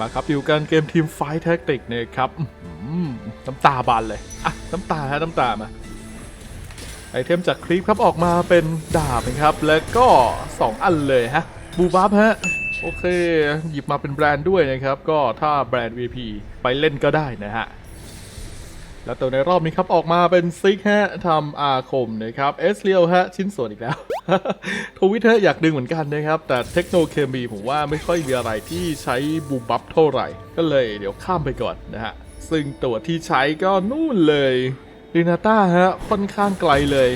มาครับอยู่กันเกมทีมไฟท์แท็กติกนะครับน้ำตาบานเลยอะน้ำตาฮะน้ำตามาไอเทมจากคลิปครับออกมาเป็นดาบนะครับ แล้วก็ 2 อันเลยฮะบูบับฮะโอเค หยิบมาเป็นแบรนด์ด้วยนะครับ ก็ถ้าแบรนด์ VP ไปเล่นก็ได้นะฮะ แล้วตัวในรอบนี้ครับออกมาเป็นซิกฮะทำอาคมนะครับเอสเรียวฮะชิ้นส่วนอีกแล้วทวิตฮะอยากดึงเหมือนกันนะครับ แต่เทคโนเคมีผมว่าไม่ค่อยมีอะไรที่ใช้บูบับเท่าไหร่ ก็เลยเดี๋ยวข้ามไปก่อนนะฮะ ซึ่งตัวที่ใช้ก็นู่นเลยลินาต้าฮะค่อนข้างไกลเลย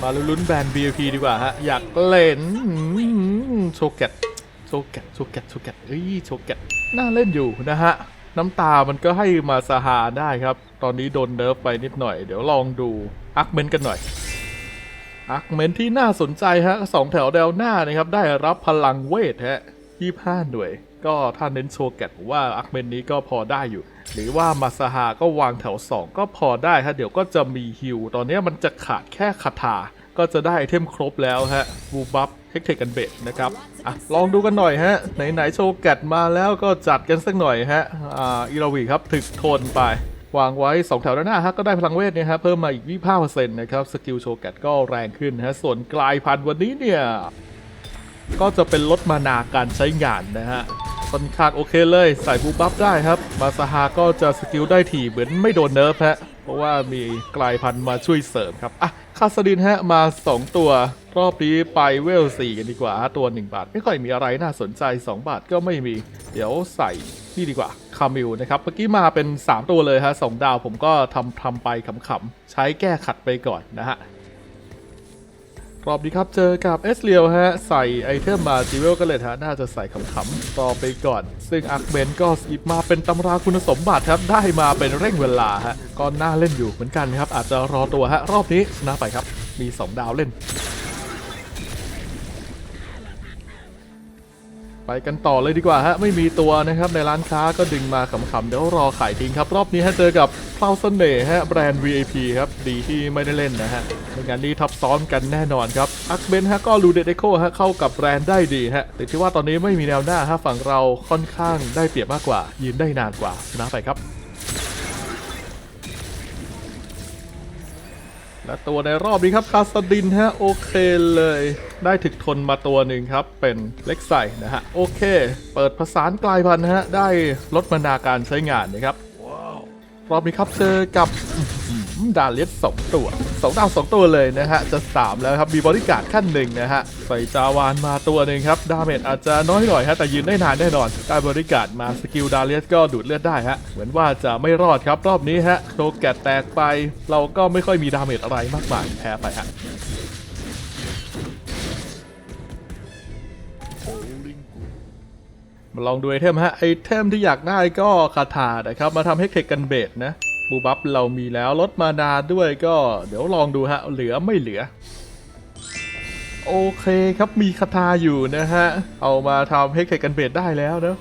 มาลุ้นแบรนด์ BLP ดีกว่าฮะ อยากเล่นโชเกตโชเกตโชเกตโชเกตเอ้ยโชเกตน่าเล่นอยู่นะฮะ น้ำตามันก็ให้มาสหาได้ครับ ตอนนี้โดนเนิร์ฟไปนิดหน่อย เดี๋ยวลองดูอักเมนกันหน่อยอักเมนที่น่าสนใจฮะสองแถวแนวหน้านะครับ ได้รับพลังเวทฮะยี่ห้าหน่วย ก็ถ้าเน้นโชว์แกตผมว่าอักเมนนี้ก็พอได้อยู่ หรือว่ามาสหาก็วางแถว 2 ก็พอได้ฮะเดี๋ยวก็จะมีฮิวตอนนี้มันจะขาดแค่คาถาก็จะได้ไอเทมครบแล้วฮะบูบัฟ เทคเทคกันเบดนะครับอะลองดูกันหน่อยฮะ ไหนๆโชว์แกตมาแล้วก็จัดกันสักหน่อยฮะอ่าอีราวีครับถึกทนไป วางไว้ 2 แถวด้านหน้าฮะก็ได้พลังเวทเนี่ยฮะเพิ่มมาอีก 25%นะครับ สกิลโชว์แกตก็แรงขึ้นฮะ ส่วนกลายพันธุ์วันนี้เนี่ย ก็จะเป็นลดมานาการใช้งานนะฮะค่อนข้างโอเคเลยใส่บูบัฟได้ครับ มาซาฮาก็จะสกิลได้ถี่เหมือนไม่โดนเนิร์ฟฮะเพราะว่ามีกลายพันธุ์มาช่วยเสริมครับอะคาสดินฮะมา 2 ตัว รอบนี้ไปเวล4กันดีกว่า ตัว 1 บาท ไม่ค่อยมีอะไรน่าสนใจ 2 บาทก็ไม่มี เดี๋ยวใส่นี่ดีกว่าคามิลนะครับ เมื่อกี้มาเป็น 3 ตัวเลยฮะสองดาวผมก็ทำทำไปขำๆ ใช้แก้ขัดไปก่อนนะฮะ รอบนี้ครับเจอกับเอสเรียวฮะ ใส่ไอเทมมาจิเวลก็เลยฮะ น่าจะใส่ขำๆ ต่อไปก่อน ซึ่งอาร์เบนก็หยิบมาเป็นตำราคุณสมบัติครับ ได้มาเป็นเร่งเวลาฮะ ก็น่าเล่นอยู่เหมือนกันครับ อาจจะรอตัวฮะ รอบนี้ชนะไปครับ มี 2 ดาวเล่น ไปกันต่อเลยดีกว่าฮะไม่มีตัวนะครับในร้านค้าก็ดึงมาขำๆเดี๋ยวรอขายทิ้งครับ รอบนี้ฮะเจอกับพลาวเสน่ห์ฮะแบรนด์ VIP ครับดีที่ไม่ได้เล่นนะฮะในงานนี้ทับซ้อนกันแน่นอนครับอักเบนฮะก็ลูเดเดโคฮะเข้ากับแบรนด์ได้ดีฮะแต่ที่ว่าตอนนี้ไม่มีแนวหน้าฮะฝั่งเราค่อนข้างได้เปรียบมากกว่ายืนได้นานกว่าชนะไปครับ และตัวในรอบนี้ครับคาสดินฮะโอเคเลย ได้ถึกทนมาตัวหนึ่งครับ เป็นเล็กใส่นะฮะ โอเค เปิดผสานกลายพันธุ์นะฮะ ได้ลดมานาการใช้งานนะครับรอบนี้ครับเจอกับอื้อหือดาเลียสสองตัว สองดาวสองตัวเลยนะฮะจะ 3 แล้วครับมีบริการขั้นหนึ่งนะฮะใส่จาวานมาตัวหนึ่งครับดาเมจอาจจะน้อยหน่อยฮะแต่ยืนได้นานแน่นอนได้บริการมาสกิลดาเลียสก็ดูดเลือดได้ฮะเหมือนว่าจะไม่รอดครับรอบนี้ฮะโชแกตแตกไปเราก็ไม่ค่อยมีดาเมจอะไรมากมายแพ้ไปฮะมาลองดูไอเทมฮะไอเทมที่อยากได้ก็คาถานะครับมาทำให้เทคกันเบดนะ บูบัฟเรามีแล้วลดมานาด้วยก็เดี๋ยวลองดูฮะ เหลือไม่เหลือ โอเคครับมีคาถาอยู่นะฮะ เอามาทำให้เทคกันเบดได้แล้วเนะ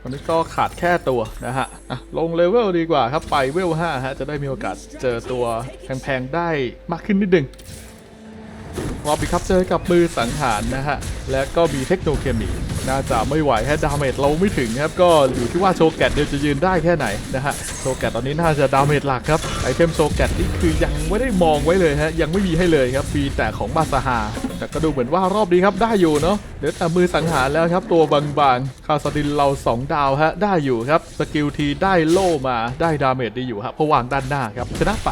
ตอนนี้ก็ขาดแค่ตัวนะฮะะลงเลเวลดีกว่าครับไปเวล5ฮะ จะได้มีโอกาสเจอตัวแพงๆได้มากขึ้นนิดนึงรอบนี้ครับเจอกับมือสังหารนะฮะ และก็มีเทคโนเคมี น่าจะไม่ไหวแค่ดาเมจเราไม่ถึงครับ ก็อยู่ที่ว่าโชแกตเดียวจะยืนได้แค่ไหนนะฮะโชแกตตอนนี้น่าจะดาเมจหลักครับไอเทมโชแกตนี่คือยังไม่ได้มองไว้เลยฮะยังไม่มีให้เลยครับมีแต่ของบาสฮาแต่ก็ดูเหมือนว่ารอบนี้ครับได้อยู่เนาะเดี๋ยวแต่มือสังหารแล้วครับ ตัวบางๆคาสดินเรา 2 ดาวฮะได้อยู่ครับสกิลทีได้โล่มาได้ดาเมจดีอยู่ครับเพราะวางด้านหน้าครับชนะไป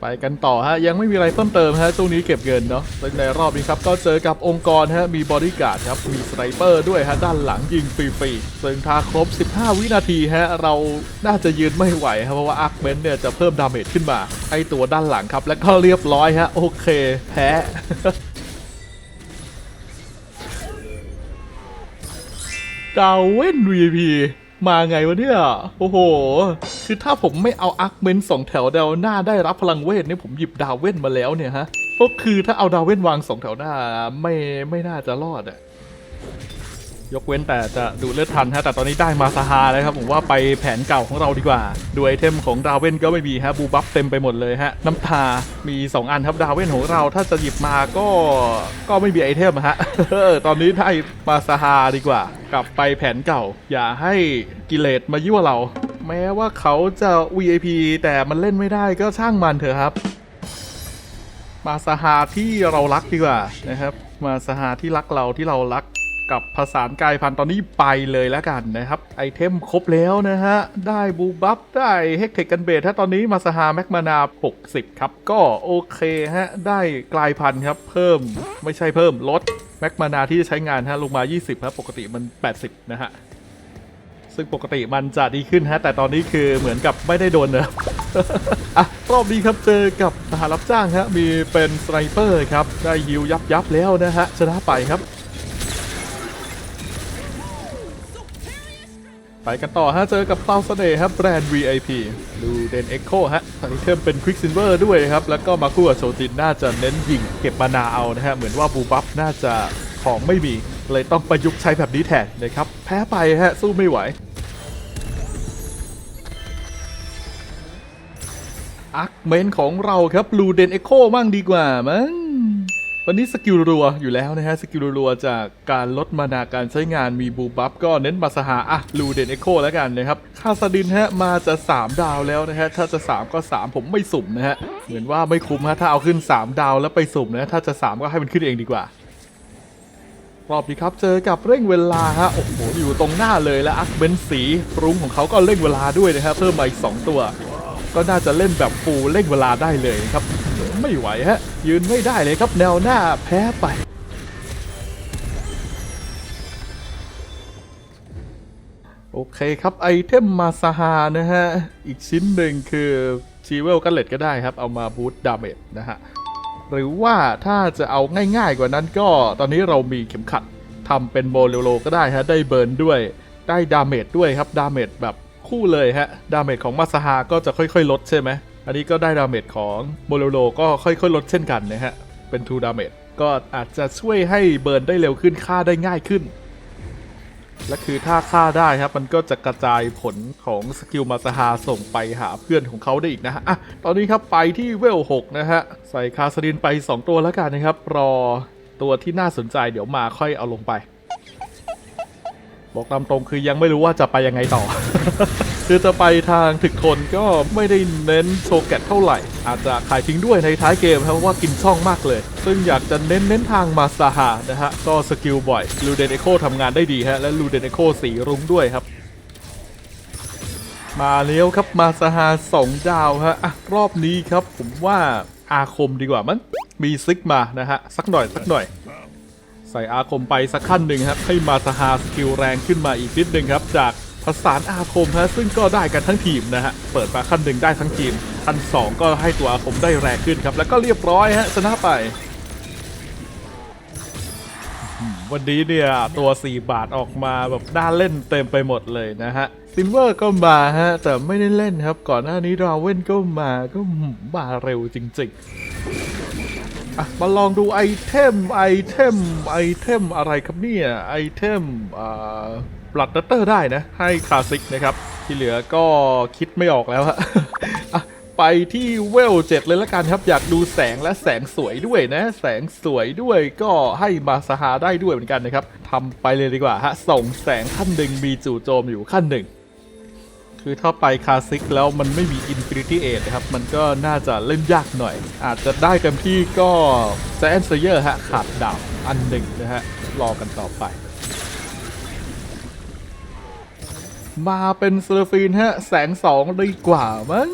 ไปกันต่อฮะ ยังไม่มีอะไรเพิ่มเติมฮะช่วงนี้เก็บเงินเนาะในรอบนี้ครับ ก็เจอกับองค์กรฮะ มีบอดี้การ์ดครับ มีสไนเปอร์ด้วยฮะ ด้านหลังยิงฟรีๆซึ่งถ้าครบ 15 วินาทีฮะ เราน่าจะยืนไม่ไหวครับเพราะว่าอาร์คเมนเนี่ยจะเพิ่มดาเมจขึ้นมา ไอตัวด้านหลังครับ และก็เรียบร้อยฮะ โอเค แพ้ดาวเว่น VP มาไงวะเนี่ย โอ้โห คือถ้าผมไม่เอาอาร์คเมนสองแถวดาวหน้าได้รับพลังเวทเนี่ยผมหยิบดาวเว่นมาแล้วเนี่ยฮะ ก็คือถ้าเอาดาวเว่นวางสองแถวหน้าไม่ไม่น่าจะรอดอะ ยกเว้นแต่จะดูเลือดทันฮะแต่ตอนนี้ได้มาซาฮาแล้วครับผมว่าไปแผนเก่าของเราดีกว่า ดูไอเทมของดาวเวนก็ไม่มีฮะบูบัฟเต็มไปหมดเลยฮะน้ำตา มี 2 อันครับดาวเวนของเราถ้าจะหยิบมาก็ก็ไม่มีไอเทมฮะตอนนี้ได้มาซาฮาดีกว่า กลับไปแผนเก่า อย่าให้กิเลสมายั่วเรา แม้ว่าเขาจะ VIP แต่มันเล่นไม่ได้ก็ช่างมันเถอะครับ มาสหาที่เรารักดีกว่านะครับ มาสหาที่รักเราที่เรารัก กับผสานกายพันธุ์ตอนนี้ไปเลยแล้วกันนะครับ ไอเทมครบแล้วนะฮะ ได้บูบัฟได้เฮกเทคกันเบทถ้าตอนนี้มาสหาแมกมานา 60 ครับ ก็โอเคฮะ ได้กลายพันธุ์ครับ เพิ่มไม่ใช่เพิ่มลดแมกมานาที่จะใช้งานฮะลงมา 20ครับปกติมัน 80 นะฮะ ซึ่งปกติมันจะดีขึ้นฮะ แต่ตอนนี้คือเหมือนกับไม่ได้โดนเนอะอะรอบนี้ครับเจอกับทหารรับจ้างฮะมีเป็นสไนเปอร์ครับได้ยิวยับยับแล้วนะฮะชนะไปครับ ไปกันต่อฮะ เจอกับเต้าเสน่ห์ครับแบรนด์ VIP ดูเดนเอ็กโคฮะไอนนี้เทมเป็นควิกซินเวอร์ด้วยครับ แล้วก็มาคู่กับโชตินน่าจะเน้นยิงเก็บมานาเอานะฮะ เหมือนว่าบูบัฟน่าจะของไม่มี เลยต้องประยุกต์ใช้แบบนี้แทนนะครับ แพ้ไปฮะ สู้ไม่ไหวอาร์คเมนของเราครับลูเดนเอ็กโคมั่งดีกว่ามั้ง วันนี้สกิลรัวอยู่แล้วนะฮะสกิลรัวจากการลดมานาการใช้งานมีบูบัฟก็เน้นมาสหาอะลูเดนเอ็โคแล้วกันนะครับคาสดินฮะมาจะ 3 ดาวแล้วนะฮะถ้าจะ 3 ก็ 3 ผมไม่สุ่มนะฮะเหมือนว่าไม่คุ้มฮะถ้าเอาขึ้น 3 ดาวแล้วไปสุ่มนะถ้าจะ 3 ก็ให้มันขึ้นเองดีกว่ารอบนี้ครับเจอกับเร่งเวลาฮะโอ้โหอยู่ตรงหน้าเลยและอักเบนสีรุ้งของเขาก็เร่งเวลาด้วยนะครับเพิ่มมาอีก2ตัว ก็น่าจะเล่นแบบฟูลเร่งเวลาได้เลยครับ ไม่ไหวฮะ ยืนไม่ได้เลยครับแนวหน้าแพ้ไปโอเคครับ ไอเทมมาซาฮานะฮะ อีกชิ้นหนึ่งคือชีเวลกันเลตก็ได้ครับ เอามาบูตดาเมจนะฮะ หรือว่าถ้าจะเอาง่ายๆกว่านั้นก็ตอนนี้เรามีเข็มขัดทำเป็นโมเลโลก็ได้ฮะ ได้เบิร์นด้วย ได้ดาเมจด้วยครับ ดาเมจแบบคู่เลยฮะ ดาเมจของมาซาฮาก็จะค่อยๆ ลดใช่ไหม อันนี้ก็ได้ดาเมจของโมเลโลก็ค่อยๆลดเช่นกันนะฮะ เป็น2ดาเมจก็อาจจะช่วยให้เบิร์นได้เร็วขึ้นฆ่าได้ง่ายขึ้น และคือถ้าฆ่าได้ครับ มันก็จะกระจายผลของสกิลมาสฮาส่งไปหาเพื่อนของเขาได้อีกนะฮะอะตอนนี้ครับไปที่เวล 6 นะฮะ ใส่คาสดินไป 2 ตัวแล้วกันนะครับ รอตัวที่น่าสนใจเดี๋ยวมาค่อยเอาลงไป บอกตามตรงคือยังไม่รู้ว่าจะไปยังไงต่อ คือจะไปทางถึกทนก็ไม่ได้เน้นโชว์แกตเท่าไหร่ อาจจะขายทิ้งด้วยในท้ายเกมครับเพราะว่ากินช่องมากเลย ซึ่งอยากจะเน้นเน้นทางมาซาฮานะฮะ ก็สกิลบ่อยลูเดนเอโคทำงานได้ดีฮะ และลูเดนเอโคสีรุ้งด้วยครับ มาแล้วครับมาซาฮาสองดาวฮะอะรอบนี้ครับผมว่าอาคมดีกว่ามั้งมีซิกมานะฮะ สักหน่อยสักหน่อยใส่อาคมไปสักขั้นหนึ่งครับให้มาสหาสกิลแรงขึ้นมาอีกนิดหนึ่งครับ จาก ผสานอาคมฮะซึ่งก็ได้กันทั้งทีมนะฮะเปิดมาขั้นหนึ่งได้ทั้งทีมขั้นสองก็ให้ตัวอาคมได้แรงขึ้นครับ แล้วก็เรียบร้อยฮะชนะไป วันนี้เนี่ยตัว 4 บาทออกมาแบบน่าเล่นเต็มไปหมดเลยนะฮะซินเวอร์ก็มาฮะแต่ไม่ได้เล่นครับ ก่อนหน้านี้ราเว่นก็มาก็มาเร็วจริงๆอะมาลองดูไอเทมไอเทมไอเทมอะไรครับเนี่ยไอเทมอ่า บลัดดัตเตอร์ได้นะ ให้คลาสสิกนะครับ ที่เหลือก็คิดไม่ออกแล้วฮะไปที่เวลเจ็ดเลยละกันครับ อยากดูแสงและแสงสวยด้วยนะ แสงสวยด้วยก็ให้มาสหาได้ด้วยเหมือนกันนะครับทำไปเลยดีกว่าฮะ ส่งแสงขั้นหนึ่งมีจู่โจมอยู่ขั้นหนึ่งคือถ้าไปคลาสสิกแล้วมันไม่มี Infinity Age นะครับ มันก็น่าจะเล่นยากหน่อย อาจจะได้เต็มที่ก็แซนเซเยอร์ฮะ ขาดดาบอันหนึ่งนะฮะ รอกันต่อไป มาเป็นเซอร์ฟีนฮะ แสงสองดีกว่ามั้ง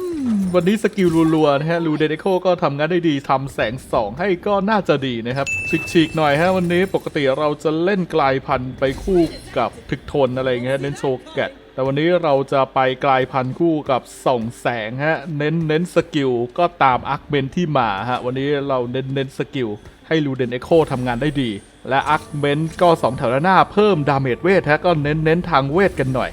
วันนี้สกิลรัวๆนะฮะลูเดเดโคก็ทำงานได้ดีทำแสงสองให้ก็น่าจะดีนะครับฉีกๆหน่อยฮะวันนี้ปกติเราจะเล่นกลายพันธุ์ไปคู่กับถึกทนอะไรเงี้ยเน้นโชว์แกตแต่วันนี้เราจะไปกลายพันธุ์คู่กับส่องแสงฮะ เน้นเน้นสกิลก็ตามอาร์คเบนที่มาฮะ วันนี้เราเน้นเน้นสกิลให้ลูเดนเอโคทำงานได้ดี และอาร์คเบนก็สองแถวหน้าเพิ่มดาเมจเวทฮะก็เน้นเน้นทางเวทกันหน่อย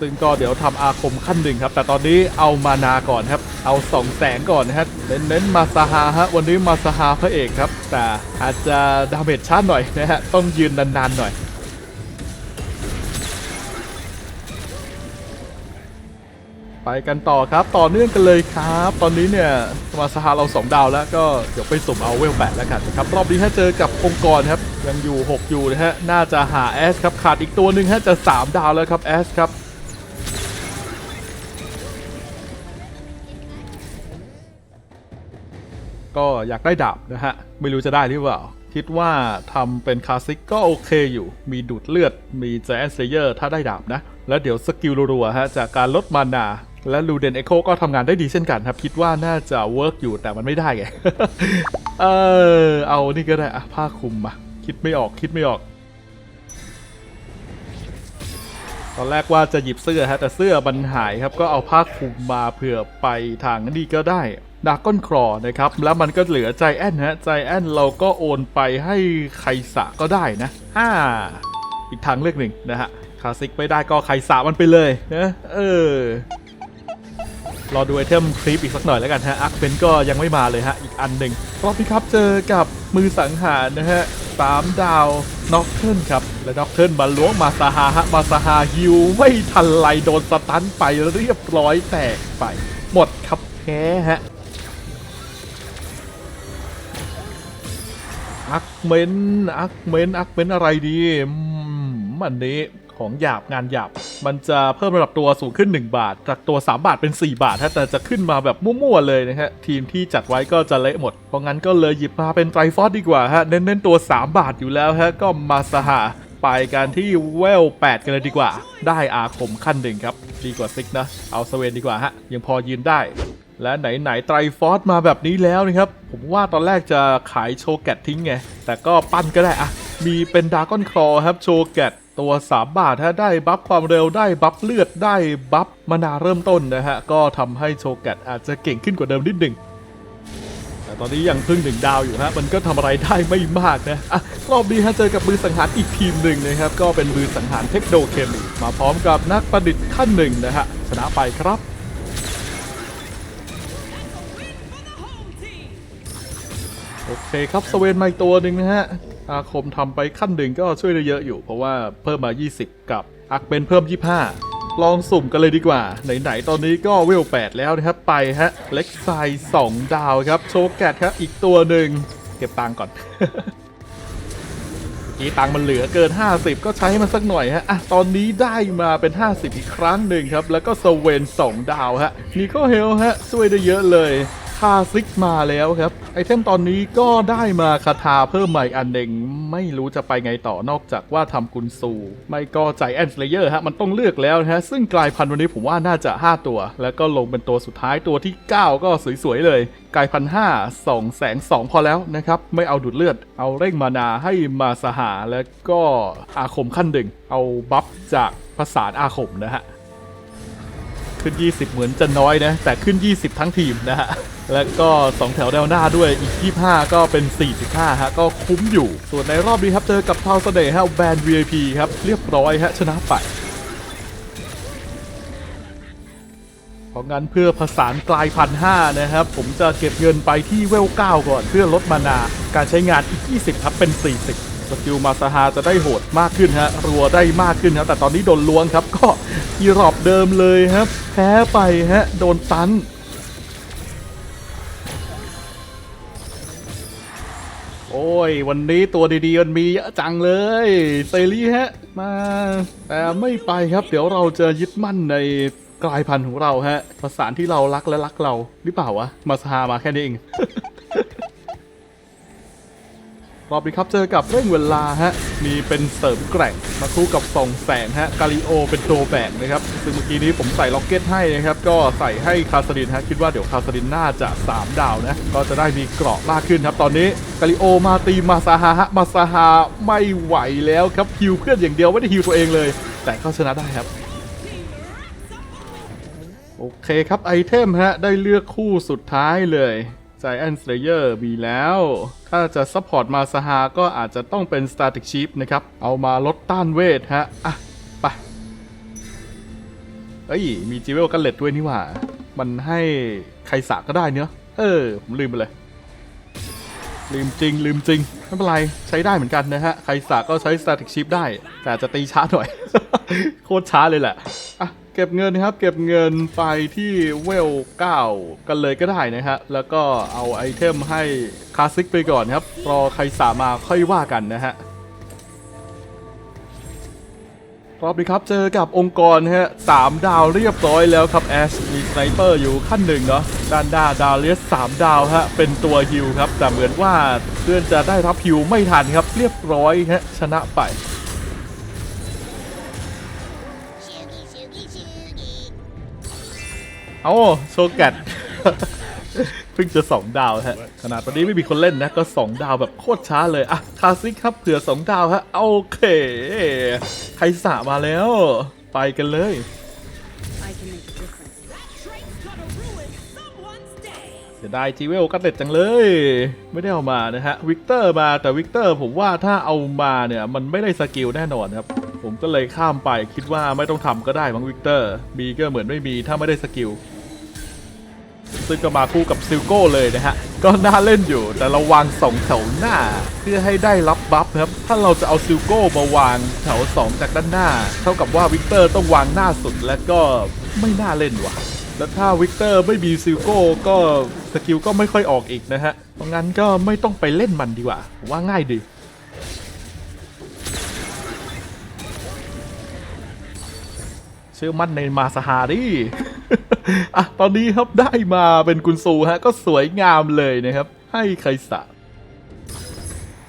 ซึ่งก็เดี๋ยวทำอาคมขั้นหนึ่งครับ แต่ตอนนี้เอามานาก่อนครับ เอาสองแสงก่อนนะฮะเน้นเน้นมาซาฮาฮะวันนี้มาซาฮาพระเอกครับ แต่อาจจะดาเมจช้าหน่อยนะฮะต้องยืนนานๆหน่อยไปกันต่อครับต่อเนื่องกันเลยครับ ตอนนี้เนี่ยมาสฮาเรา 2 ดาวแล้วก็เดี๋ยวไปสุ่มเอาเวลแปดแล้วกันครับ รอบนี้ถ้าเจอกับองค์กรครับ ยังอยู่ 6 อยู่นะฮะ น่าจะหาแอสครับ ขาดอีกตัวหนึ่งฮะจะ 3 ดาวแล้วครับแอสครับ ก็อยากได้ดาบนะฮะ ไม่รู้จะได้หรือเปล่า คิดว่าทำเป็นคลาสสิกก็โอเคอยู่ มีดูดเลือด มีแจนเซเยอร์ถ้าได้ดาบนะ แล้วเดี๋ยวสกิลรัวๆฮะ จากการลดมานาและลูเดนเอโคก็ทำงานได้ดีเช่นกันครับ คิดว่าน่าจะเวิร์กอยู่แต่มันไม่ได้ไง เออ เอานี่ก็ได้อะผ้าคลุมมาคิดไม่ออกคิดไม่ออก ตอนแรกว่าจะหยิบเสื้อฮะแต่เสื้อมันหายครับก็เอาผ้าคลุมมาเผื่อไปทางนี้ก็ได้ ดาก้อนครอนะครับ แล้วมันก็เหลือใจแอนฮะใจแอนเราก็โอนไปให้ใครสะก็ได้นะอ่าอีกทางเลือกหนึ่งนะฮะคลาสสิกไม่ได้ก็ใครสะมันไปเลยนะเออรอดูไอเทมคลิปอีกสักหน่อยแล้วกันฮะอักเบนก็ยังไม่มาเลยฮะ อีกอันหนึ่งรอบนี้ครับเจอกับมือสังหารนะฮะสามดาวน็อกเทิลครับ และน็อกเทิลมาล้วงมาซาฮาฮะมาซาฮาฮิวไม่ทันไรโดนสตันไปเรียบร้อยแตกไป หมดครับแพ้ฮะ อักเมนอักเมนอักเมนอะไรดีอันนี้ของหยาบงานหยาบ มันจะเพิ่มระดับตัวสูงขึ้น 1 บาท จากตัว 3 บาทเป็น 4 บาทฮะแต่จะขึ้นมาแบบมั่วๆเลยนะฮะ ทีมที่จัดไว้ก็จะเละหมด เพราะงั้นก็เลยหยิบมาเป็นไตรฟอสดีกว่าฮะ เน้นๆตัว 3 บาทอยู่แล้วฮะ ก็มาสหาไปกันที่เวล 8 กันเลยดีกว่า ได้อาคมขั้นหนึ่งครับ ดีกว่าซิกนะ เอาสเวนดีกว่าฮะ ยังพอยืนได้ และไหนๆไตรฟอสมาแบบนี้แล้วนะครับ ผมว่าตอนแรกจะขายโชแกตทิ้งไง แต่ก็ปั้นก็ได้อะมีเป็นดากอนคลอครับโชแกตตัว 3 บาทถ้าได้บัฟความเร็วได้บัฟเลือดได้บัฟมานาเริ่มต้นนะฮะ ก็ทำให้โชแกตอาจจะเก่งขึ้นกว่าเดิมนิดหนึ่งแต่ตอนนี้ยังเพึ่งหนึ่งดาวอยู่ฮะ มันก็ทำอะไรได้ไม่มากนะอะรอบนี้ฮะเจอกับมือสังหารอีกทีมหนึ่งนะครับ ก็เป็นมือสังหารเทคโนเคมีมาพร้อมกับนักประดิษฐ์ขั้นหนึ่งนะฮะ ชนะไปครับ โอเคครับสเวนมาอีกตัวหนึ่งนะฮะ อาคมทำไปขั้นหนึ่งก็ช่วยได้เยอะอยู่ เพราะว่าเพิ่มมา 20 กับ อักเบนเพิ่ม 25 ลองสุ่มกันเลยดีกว่า ไหน ๆ ตอนนี้ก็เวล 8 แล้วนะครับ ไปฮะ เล็กไซส์2ดาวครับ โชว์แกตครับ อีกตัวหนึ่ง เก็บตังก่อนกี้ตังมันเหลือเกิน 50 ก็ใช้มันสักหน่อยฮะ อะ ตอนนี้ได้มาเป็น 50 อีกครั้งหนึ่งครับ แล้วก็สเวน 2 ดาวฮะนีโคเฮลฮะช่วยได้เยอะเลยาซิกมาแล้วครับ ไอเทมตอนนี้ก็ได้มาคาถาเพิ่มใหม่อันหนึ่งไม่รู้จะไปไงต่อนอกจากว่าทำกุนซู ไม่ก็ใจแอนสเลเยอร์ฮะ มันต้องเลือกแล้วนะฮะ ซึ่งกลายพันธุ์วันนี้ผมว่าน่าจะ 5 ตัว แล้วก็ลงเป็นตัวสุดท้ายตัวที่ 9 ก็สวยๆเลย กลายพันห้าสองแสงสองพอแล้วนะครับ ไม่เอาดูดเลือด เอาเร่งมานาให้มาสหาแล้วก็อาคมขั้นหนึ่งเอาบัฟจากภาษาอาคมนะฮะ ขึ้น 20 เหมือนจะน้อยนะ แต่ขึ้น 20 ทั้งทีมนะฮะ แล้วก็ 2 แถวแนวหน้าด้วยอีก 25 ก็เป็น 45 ฮะ ก็คุ้มอยู่ ส่วนในรอบนี้ครับ เจอกับทาวเสน่ห์ฮะแบรนด์ VIP ครับ เรียบร้อยฮะ ชนะไปเพราะงั้นเพื่อผสานกลายพันห้านะครับ ผมจะเก็บเงินไปที่เวล9ก่อนเพื่อลดมานา การใช้งานอีก 20 ครับเป็น 40 สกิลมาซาฮาจะได้โหดมากขึ้นฮะรัวได้มากขึ้นครับแต่ตอนนี้โดนล้วงครับ ก็อีรอบเดิมเลยครับ แพ้ไปฮะโดนตันโอ้ย วันนี้ตัวดีๆมันมีเยอะจังเลยเซรีฮะ มา แต่ไม่ไปครับ เดี๋ยวเราจะยึดมั่นในกลายพันธุ์ของเราฮะภาษาที่เรารักและรักเราหรือเปล่าวะ มาซามาแค่นี้เอง รอบนี้ครับเจอกับเร่งเวลาฮะ มีเป็นเสริมแกร่งมาคู่กับส่องแสงฮะกาลิโอเป็นตัวแบกนะครับ ซึ่งเมื่อกี้นี้ผมใส่ล็อกเก็ตให้นะครับ ก็ใส่ให้คาสดินฮะ คิดว่าเดี๋ยวคาสดินน่าจะ 3 ดาวนะ ก็จะได้มีเกราะมากขึ้นครับ ตอนนี้กาลิโอมาตีมาซาฮาฮะมาซาฮาไม่ไหวแล้วครับฮิวเพื่อนอย่างเดียวไม่ได้ฮิวตัวเองเลย แต่ก็ชนะได้ครับโอเคครับไอเทมฮะได้เลือกคู่สุดท้ายเลย Giant Slayer มีแล้ว ถ้าจะซัพพอร์ตมาสหาก็อาจจะต้องเป็น Static Chip นะครับ เอามาลดต้านเวทฮะ อะ ไป เอ้ย มีจิเวลกันเล็ดด้วยนี่หว่า มันให้ใครสาก็ได้เนอะเออ ผมลืมไปเลย ลืมจริง ลืมจริง ไม่เป็นไร ใช้ได้เหมือนกันนะฮะ ใครสาก็ใช้ Static Chip ได้ แต่จะตีช้าหน่อย โคตรช้าเลยแหละ อะ เก็บเงินครับ เก็บเงินไปที่เวล9กันเลยก็ได้นะฮะ แล้วก็เอาไอเทมให้คลาสสิกไปก่อนครับ รอใครสามาค่อยว่ากันนะฮะรอบนี้ครับเจอกับองค์กรฮะสามดาวเรียบร้อยแล้วครับแอชมีสไนเปอร์อยู่ขั้นหนึ่งเนาะด้านหน้าดาวเลียสสามดาวฮะเป็นตัวฮิวครับ แต่เหมือนว่าเพื่อนจะได้รับฮิวไม่ทันครับเรียบร้อยฮะชนะไป เอาโชแกตเพิ่งจะสองดาวฮะขนาดวันนี้ไม่มีคนเล่นนะ ก็สองดาวแบบโคตรช้าเลย อะคลาสสิกครับเผื่อสองดาวฮะโอเค ใครสามาแล้ว ไปกันเลย I can make a difference. That train's gonna ruin someone's day. เสียดายจีเวลกันเด็ดจังเลย ไม่ได้เอามานะฮะวิกเตอร์มาแต่วิกเตอร์ผมว่าถ้าเอามาเนี่ยมันไม่ได้สกิลแน่นอนครับ ผมก็เลยข้ามไปคิดว่าไม่ต้องทำก็ได้มั้งวิกเตอร์มีก็เหมือนไม่มีถ้าไม่ได้สกิล ซึ่งก็มาคู่กับซิลโก้เลยนะฮะ ก็น่าเล่นอยู่แต่เราวางสองแถวหน้า เพื่อให้ได้รับบัฟครับ ถ้าเราจะเอาซิลโก้มาวางแถว2จากด้านหน้า เท่ากับว่าวิกเตอร์ต้องวางหน้าสุดและก็ไม่น่าเล่นว่ะแล้วถ้าวิกเตอร์ไม่มีซิลโก้ก็สกิลก็ไม่ค่อยออกอีกนะฮะ เพราะงั้นก็ไม่ต้องไปเล่นมันดีกว่า ว่าง่ายดีเชื่อมั่นในมาสฮารี อะตอนนี้ครับได้มาเป็นกุนซูฮะ ก็สวยงามเลยนะครับ ให้ใครสะ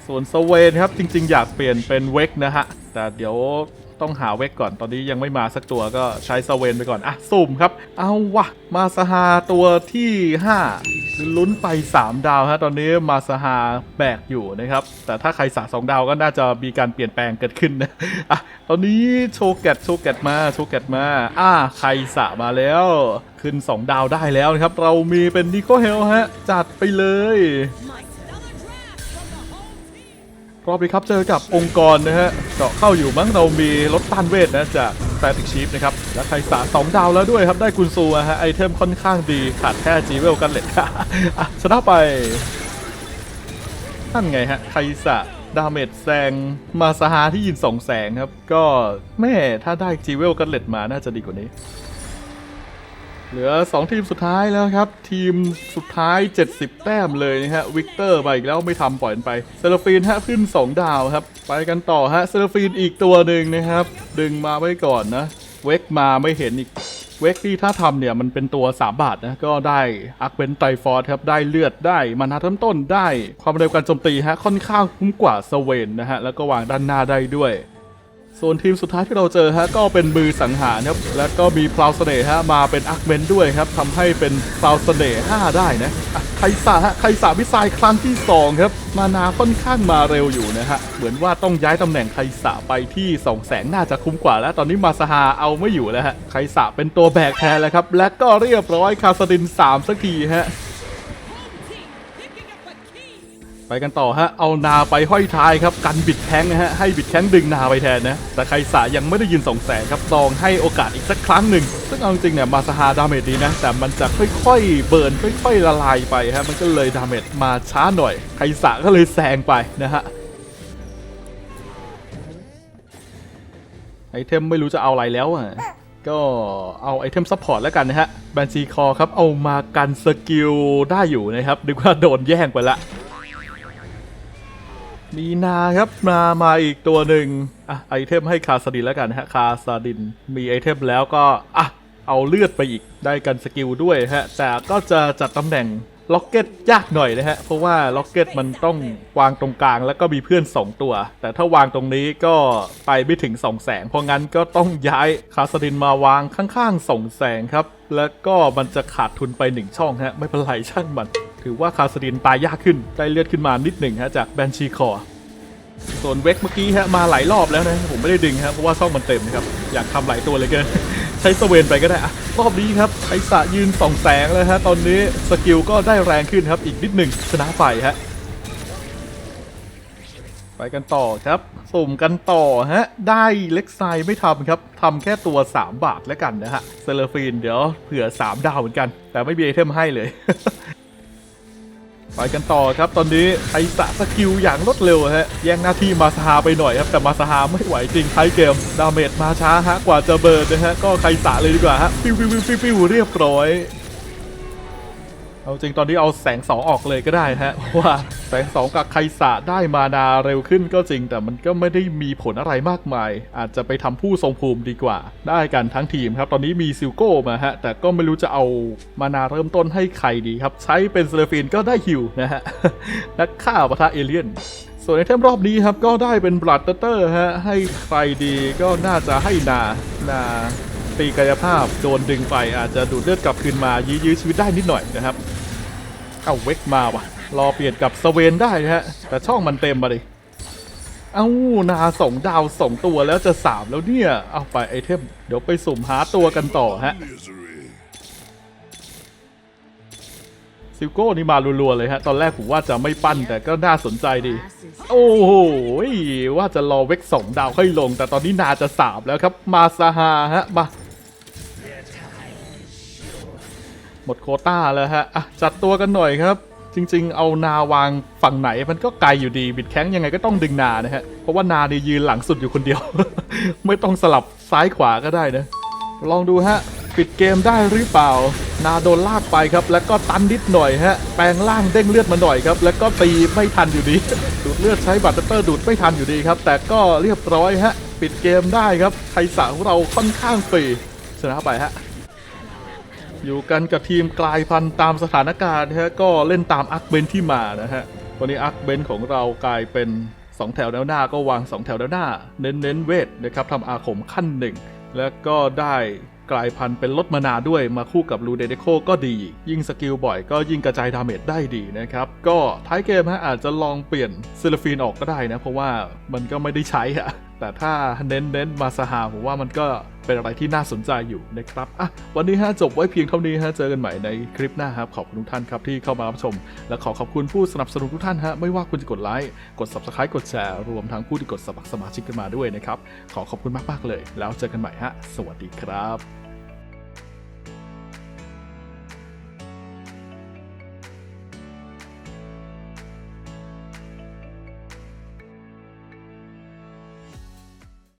ส่วนสเวนครับจริง ๆ อยากเปลี่ยนเป็นเวกนะฮะ แต่เดี๋ยว ต้องหาเวกก่อนตอนนี้ยังไม่มาสักตัวก็ใช้สเวนไปก่อน อะ สุ่มครับ เอาวะ มาสฮาตัวที่ 5 ลุ้นไป 3 ดาวฮะตอนนี้มาสฮาแบกอยู่นะครับ แต่ถ้าใครสะสองดาวก็น่าจะมีการเปลี่ยนแปลงเกิดขึ้นนะอะตอนนี้โชว์แกตโชว์แกตมาโชว์แกตมา อ่าใครสะมาแล้วขึ้น 2 ดาวได้แล้วนะครับ เรามีเป็นนิโคเฮลฮะจัดไปเลย รอบนี้ครับเจอกับองค์กรนะฮะเจาะเข้าอยู่มั้งเรามีรถต้านเวทนะจากแฟติกชีฟนะครับ และใครสาสองดาวแล้วด้วยครับ ได้กุนซูอะฮะไอเทมค่อนข้างดี ขาดแค่จีเวลกันเลยอะชนะไปนั่นไงฮะใครสะดาเมจแซงมาสหาที่ยินสองแสงครับ ก็แม่ถ้าได้จีเวลกันเล็ดมาน่าจะดีกว่านี้ เหลือ 2 ทีมสุดท้ายแล้วครับ ทีมสุดท้าย 70 แต้มเลยนะฮะวิกเตอร์ไปอีกแล้วไม่ทำปล่อยไปเซลฟีนฮะขึ้น 2 ดาวครับ ไปกันต่อฮะเซลฟีนอีกตัวหนึ่งนะครับ ดึงมาไว้ก่อนนะเวกมาไม่เห็นอีกเวกที่ถ้าทำเนี่ยมันเป็นตัว 3 บาทนะ ก็ได้อักเวนไตฟอร์ครับ ได้เลือดได้มานาเริ่มต้นได้ความเร็วการโจมตีฮะค่อนข้างคุ้มกว่าสเวนนะฮะแล้วก็วางด้านหน้าได้ด้วย ส่วนทีมสุดท้ายที่เราเจอฮะก็เป็นมือสังหารครับ แล้วก็มีพลาวเสน่ห์ฮะมาเป็นอักเมนด้วยครับทำให้เป็นพลาวเสน่ห์5ได้นะไคสาฮะไคสาพิซายครั้งที่ 2 ครับ มานาค่อนข้างมาเร็วอยู่นะฮะเหมือนว่าต้องย้ายตำแหน่งไคสาไปที่2แสงน่าจะคุ้มกว่าแล้ว ตอนนี้มาสฮาเอาไม่อยู่แล้วฮะไคสาเป็นตัวแบกแทนแล้วครับและก็เรียบร้อยคาสดิน 3 สักทีฮะ ไปกันต่อฮะ เอานาไปห้อยท้ายครับ กันบิดแข้งนะฮะ ให้บิดแข้งดึงนาไปแทนนะ แต่ใครสายังไม่ได้ยินสองแสงครับลองให้โอกาสอีกสักครั้งหนึ่ง ซึ่งเอาจริงเนี่ย มาสฮาดาเมจดีนะ แต่มันจะค่อยๆ เบิร์นค่อยๆ ละลายไปฮะ มันก็เลยดาเมจมาช้าหน่อยใครสาก็เลยแซงไปนะฮะ ไอเทมไม่รู้จะเอาอะไรแล้วอะก็เอาไอเทมซัพพอร์ตแล้วกันนะฮะ แบนซีคอครับ เอามากันสกิลได้อยู่นะครับนึกว่าโดนแย่งไปละ มีนาครับมามาอีกตัวหนึ่งอะไอเทมให้คาสดินแล้วกันนะฮะคาสดินมีไอเทมแล้วก็อะเอาเลือดไปอีกได้กันสกิลด้วยฮะแต่ก็จะจัดตำแหน่งล็อกเก็ตยากหน่อยนะฮะ เพราะว่าล็อกเก็ตมันต้องวางตรงกลางแล้วก็มีเพื่อน 2 ตัว แต่ถ้าวางตรงนี้ก็ไปไม่ถึง 2 แสง เพราะงั้นก็ต้องย้ายคาสดินมาวางข้างๆส่งแสงครับแล้วก็มันจะขาดทุนไป1ช่องฮะ ไม่เป็นไรช่างมัน ถือว่าคาสดินตายยากขึ้น ได้เลือดขึ้นมานิดหนึ่งฮะ จากแบนชีคอส่วนเวกเมื่อกี้ฮะ มาหลายรอบแล้วนะ ผมไม่ได้ดึงครับเพราะว่าช่องมันเต็มนะครับ อยากทำหลายตัวเลยเกินใช้สเวนไปก็ได้อะรอบนี้ครับไอสะยืนส่องแสงแล้วฮะตอนนี้สกิลก็ได้แรงขึ้นครับอีกนิดหนึ่งชนะไปฮะ ไปกันต่อครับ สุ่มกันต่อฮะ ได้เล็กไซไม่ทำครับทำแค่ตัว 3 บาทแล้วกันนะฮะเซเลฟีนเดี๋ยวเผื่อ 3 ดาวเหมือนกัน แต่ไม่มีไอเทมให้เลย ไปกันต่อครับ ตอนนี้ไทสะสกิลอย่างรวดเร็วฮะแย่งหน้าที่มาซาฮาไปหน่อยครับ แต่มาซาฮาไม่ไหวจริงท้ายเกม ดาเมจมาช้าฮะกว่าจะเบิร์นนะฮะก็ไคสะเลยดีกว่าฮะปิวปิ้วปิ้วปิ้วปิ้วเรียบร้อย เอาจริงตอนนี้เอาแสงสองออกเลยก็ได้ฮะเพราะว่าแสงสองกับไคสะได้มานาเร็วขึ้นก็จริง แต่มันก็ไม่ได้มีผลอะไรมากมาย อาจจะไปทำผู้ทรงภูมิดีกว่า ได้กันทั้งทีมครับ ตอนนี้มีซิลโก้มาฮะ แต่ก็ไม่รู้จะเอามานาเริ่มต้นให้ใครดีครับ ใช้เป็นเซเลฟินก็ได้ฮิวนะฮะนักฆ่าปะทะเอเลี่ยนส่วนในเทมรอบนี้ครับก็ได้เป็นบลัดเตอร์ฮะให้ใครดีก็น่าจะให้นานา ตีกายภาพโดนดึงไปอาจจะดูดเลือดกลับคืนมายื้อยื้อชีวิตได้นิดหน่อยนะครับเอาเวกมาว่ะ รอเปลี่ยนกับสเวนได้ฮะ แต่ช่องมันเต็มมาดิเอ้านาสองดาวสองตัวแล้วจะสามแล้วเนี่ย เอาไปไอเทม เดี๋ยวไปสุ่มหาตัวกันต่อฮะซิลโก้นี่มารัวๆเลยฮะ ตอนแรกผมว่าจะไม่ปั้นแต่ก็น่าสนใจดี โอ้โหว่าจะรอเวกสองดาวค่อยลง แต่ตอนนี้นาจะสามแล้วครับ มาซาฮาฮะมา หมดโคต้าแล้วฮะอะจัดตัวกันหน่อยครับ จริง ๆ เอานาวางฝั่งไหนมันก็ไกลอยู่ดีบิดแข้งยังไงก็ต้องดึงนานะฮะเพราะว่านาเนี่ยยืนหลังสุดอยู่คนเดียว ไม่ต้องสลับซ้ายขวาก็ได้นะลองดูฮะปิดเกมได้หรือเปล่า นาโดนลากไปครับ แล้วก็ตันนิดหน่อยฮะ แปลงร่างเด้งเลือดมาหน่อยครับ แล้วก็ตีไม่ทันอยู่ดี ดูดเลือดใช้บัตเตอร์ดูดไม่ทันอยู่ดีครับ แต่ก็เรียบร้อยฮะ ปิดเกมได้ครับ ไทยสาของเราค่อนข้างฟรีชนะไปฮะ อยู่กันกับทีมกลายพันธุ์ตามสถานการณ์นะฮะก็เล่นตามอักเบนที่มานะฮะวันนี้อักเบนของเรากลายเป็น 2 แถวแนวหน้าก็วาง 2 แถวแนวหน้า เน้นเน้นเวทนะครับทำอาคมขั้นหนึ่งแล้วก็ได้กลายพันธุ์เป็นลดมานาด้วยมาคู่กับลูเดเดโคก็ดี ยิ่งสกิลบ่อยก็ยิ่งกระจายดาเมจได้ดีนะครับ ก็ท้ายเกมฮะอาจจะลองเปลี่ยนซิลฟีนออกก็ได้นะ เพราะว่ามันก็ไม่ได้ใช้อะแต่ถ้าเน้นเน้นมาสหาผมว่ามันก็ เป็นอะไรที่น่าสนใจอยู่นะครับอะวันนี้ฮะจบไว้เพียงเท่านี้ฮะเจอกันใหม่ในคลิปหน้าครับขอบคุณทุกท่านครับที่เข้ามารับชม และขอขอบคุณผู้สนับสนุนทุกท่านฮะไม่ว่าคุณจะกดไลค์กด subscribe กดแชร์รวมทั้งผู้ที่กดสมัครสมาชิกกันมาด้วยนะครับขอขอบคุณมากๆเลย แล้วเจอกันใหม่ฮะสวัสดีครับ